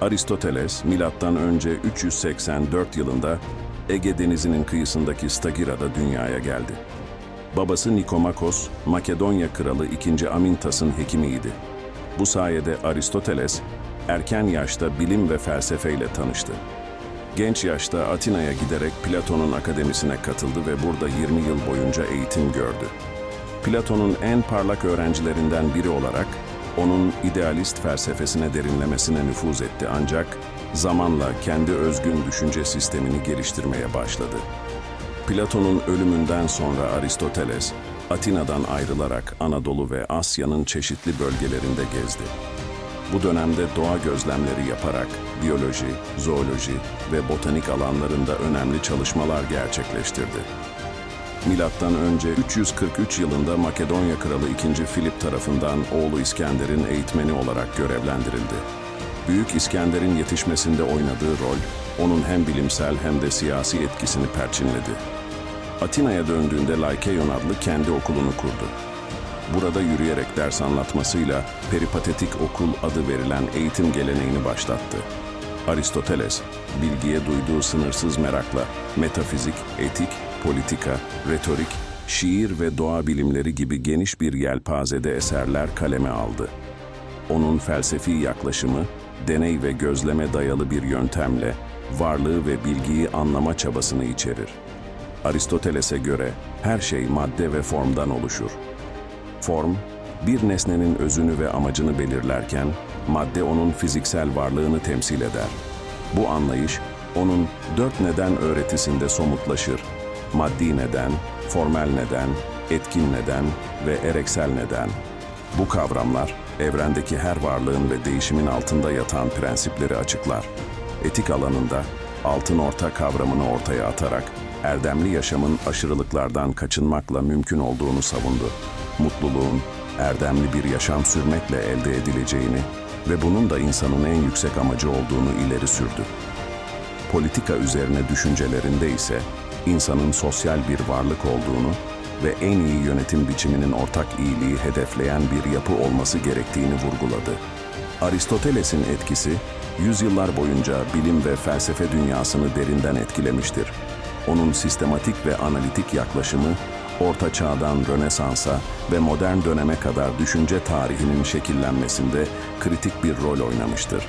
Aristoteles, milattan önce 384 yılında Ege Denizi'nin kıyısındaki Stagira'da dünyaya geldi. Babası Nikomakos, Makedonya kralı 2. Amintas'ın hekimiydi. Bu sayede Aristoteles, erken yaşta bilim ve felsefeyle tanıştı. Genç yaşta Atina'ya giderek Platon'un akademisine katıldı ve burada 20 yıl boyunca eğitim gördü. Platon'un en parlak öğrencilerinden biri olarak onun idealist felsefesine derinlemesine nüfuz etti ancak zamanla kendi özgün düşünce sistemini geliştirmeye başladı. Platon'un ölümünden sonra Aristoteles, Atina'dan ayrılarak Anadolu ve Asya'nın çeşitli bölgelerinde gezdi. Bu dönemde doğa gözlemleri yaparak biyoloji, zooloji ve botanik alanlarında önemli çalışmalar gerçekleştirdi. Milattan önce 343 yılında Makedonya kralı 2. Filip tarafından oğlu İskender'in eğitmeni olarak görevlendirildi. Büyük İskender'in yetişmesinde oynadığı rol, onun hem bilimsel hem de siyasi etkisini perçinledi. Atina'ya döndüğünde Laikeion adlı kendi okulunu kurdu. Burada yürüyerek ders anlatmasıyla peripatetik okul adı verilen eğitim geleneğini başlattı. Aristoteles, bilgiye duyduğu sınırsız merakla metafizik, etik, politika, retorik, şiir ve doğa bilimleri gibi geniş bir yelpazede eserler kaleme aldı. Onun felsefi yaklaşımı, deney ve gözleme dayalı bir yöntemle varlığı ve bilgiyi anlama çabasını içerir. Aristoteles'e göre her şey madde ve formdan oluşur. Form, bir nesnenin özünü ve amacını belirlerken, madde onun fiziksel varlığını temsil eder. Bu anlayış, onun dört neden öğretisinde somutlaşır. Maddi neden, formel neden, etkin neden ve ereksel neden. Bu kavramlar, evrendeki her varlığın ve değişimin altında yatan prensipleri açıklar. Etik alanında, altın orta kavramını ortaya atarak, erdemli yaşamın aşırılıklardan kaçınmakla mümkün olduğunu savundu. Mutluluğun, erdemli bir yaşam sürmekle elde edileceğini ve bunun da insanın en yüksek amacı olduğunu ileri sürdü. Politika üzerine düşüncelerinde ise insanın sosyal bir varlık olduğunu ve en iyi yönetim biçiminin ortak iyiliği hedefleyen bir yapı olması gerektiğini vurguladı. Aristoteles'in etkisi, yüzyıllar boyunca bilim ve felsefe dünyasını derinden etkilemiştir. Onun sistematik ve analitik yaklaşımı, Orta Çağ'dan Rönesans'a ve modern döneme kadar düşünce tarihinin şekillenmesinde kritik bir rol oynamıştır.